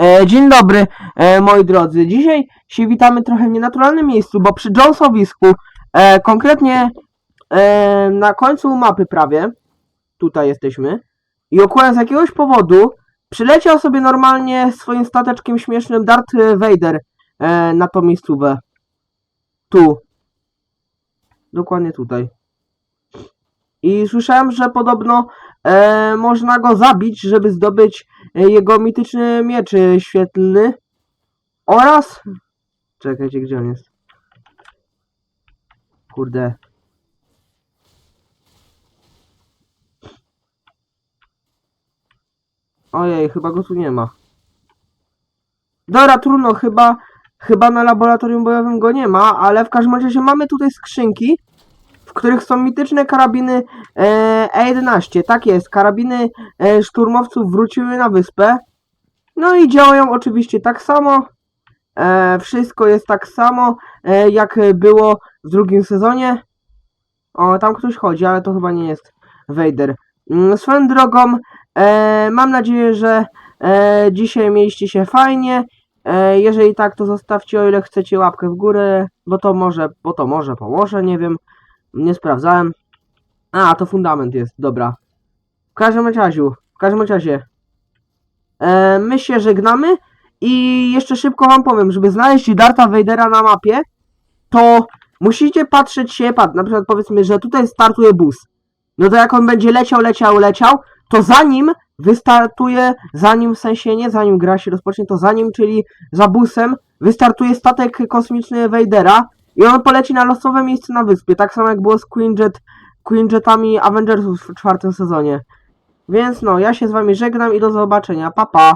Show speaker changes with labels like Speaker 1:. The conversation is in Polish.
Speaker 1: E, dzień dobry, e, moi drodzy. Dzisiaj się witamy trochę w nienaturalnym miejscu, bo przy Jonesowisku, e, konkretnie e, na końcu mapy prawie, tutaj jesteśmy, i akurat z jakiegoś powodu przyleciał sobie normalnie swoim stateczkiem śmiesznym Darth Vader e, na tą miejscówę. Tu. Dokładnie tutaj. I słyszałem, że podobno e, można go zabić, żeby zdobyć e, jego mityczny miecz e, świetlny oraz... Czekajcie, gdzie on jest? Kurde. Ojej, chyba go tu nie ma. Dobra, trudno, chyba, chyba na laboratorium bojowym go nie ma, ale w każdym razie mamy tutaj skrzynki, w których są mityczne karabiny e, E11. Tak jest, karabiny e, szturmowców wróciły na wyspę. No i działają oczywiście tak samo. E, wszystko jest tak samo, e, jak było w drugim sezonie. O, tam ktoś chodzi, ale to chyba nie jest Vader. Mm, Swoją drogą, e, mam nadzieję, że e, dzisiaj mieliście się fajnie. E, jeżeli tak, to zostawcie o ile chcecie łapkę w górę, bo to może, bo to może pomoże, nie wiem. Nie sprawdzałem. A, to fundament jest, dobra. W każdym razie, w każdym razie. E, my się żegnamy i jeszcze szybko wam powiem, żeby znaleźć Darta Vadera na mapie, to musicie patrzeć się, na przykład powiedzmy, że tutaj startuje bus. No to jak on będzie leciał, leciał, leciał, to zanim wystartuje, zanim w sensie nie zanim gra się rozpocznie, to zanim, czyli za busem, wystartuje statek kosmiczny Vadera i on poleci na losowe miejsce na wyspie, tak samo jak było z Quinjet, Quinjetami Avengersów w czwartym sezonie. Więc no, ja się z wami żegnam i do zobaczenia, pa pa!